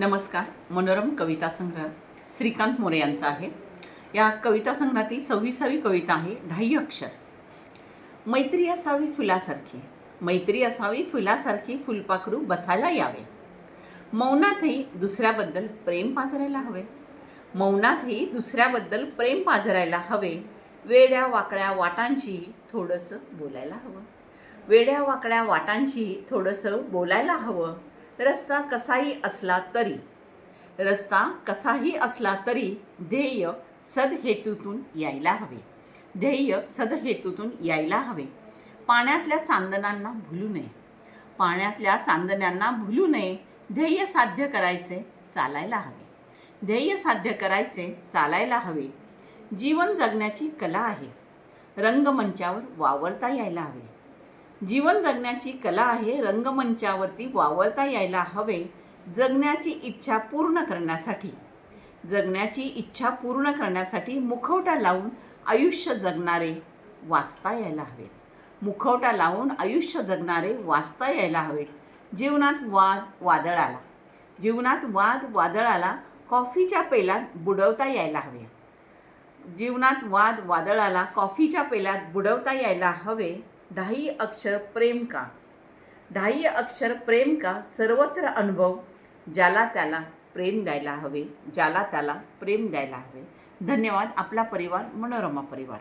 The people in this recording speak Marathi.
नमस्कार मनोरम कविता संग्रह श्रीकांत मोरे यांचा आहे. या कविता संग्रहातील सव्वीसावी कविता आहे ढाई अक्षर. मैत्री असावी फुलासारखी मैत्री असावी फुलासारखी फुलपाखरू बसायला यावे. मौनातही दुसऱ्याबद्दल प्रेम पाजरायला हवे. मौनातही दुसऱ्याबद्दल प्रेम पाजरायला हवे. वेड्या वाकड्या वाटांची थोडंसं बोलायला हवं. वेड्या वाकड्या वाटांची थोडंसं बोलायला हवं. रस्ता कसाही असला तरी रस्ता कसाही असला तरी ध्येय सदहेतूतून यायला हवे. ध्येय सदहेतूतून यायला हवे. पाण्यातल्या चांदण्यांना भुलू नये. पाण्यातल्या चांदण्यांना भुलू नये. ध्येय साध्य करायचे चालायला हवे. ध्येय साध्य करायचे चालायला हवे. जीवन जगण्याची कला आहे. रंगमंचावर वावरता यायला हवे. जीवन जगण्याची कला आहे रंगमंचावरती वावरता यायला हवे जगण्याची इच्छा पूर्ण करण्यासाठी. जगण्याची इच्छा पूर्ण करण्यासाठी मुखवटा लावून आयुष्य जगणारे वाचता यायला हवेत. मुखवटा लावून आयुष्य जगणारे वाचता यायला हवेत. जीवनात वाद वादळाला. जीवनात वाद वादळाला कॉफीच्या पेलात बुडवता यायला हवे. जीवनात वाद वादळाला कॉफीच्या पेल्यात बुडवता यायला हवे. ढाई अक्षर प्रेम का? ढाई अक्षर प्रेम का सर्वत्र अनुभव? ज्याला त्याला प्रेम द्यायला हवे ज्याला त्याला प्रेम द्यायला हवे. धन्यवाद आपला परिवार मनोरमा परिवार.